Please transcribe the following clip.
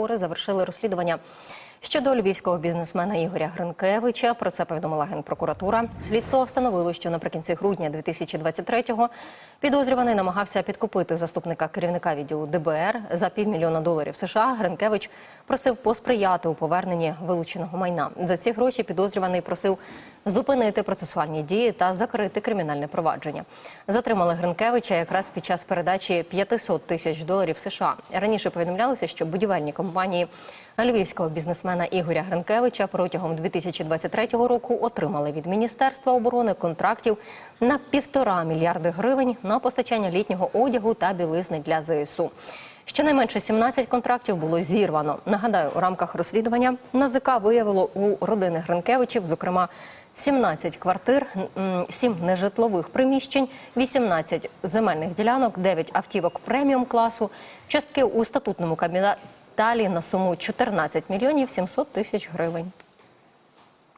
прокурори завершили розслідування. Щодо львівського бізнесмена Ігоря Гринкевича, про це повідомила генпрокуратура. Слідство встановило, що наприкінці грудня 2023-го підозрюваний намагався підкупити заступника керівника відділу ДБР за півмільйона доларів США. Гринкевич просив посприяти у поверненні вилученого майна. За ці гроші підозрюваний просив зупинити процесуальні дії та закрити кримінальне провадження. Затримали Гринкевича якраз під час передачі 500 тисяч доларів США. Раніше повідомлялося, що будівельні компанії львівського бізнесмена Ігоря Гринкевича протягом 2023 року отримали від Міністерства оборони контрактів на півтора мільярди гривень на постачання літнього одягу та білизни для ЗСУ. Щонайменше 17 контрактів було зірвано. Нагадаю, у рамках розслідування НАЗК виявило у родини Гринкевичів, зокрема, 17 квартир, 7 нежитлових приміщень, 18 земельних ділянок, 9 автівок преміум класу, частки у статутному кабінеті на суму 14 мільйонів 700 тисяч гривень.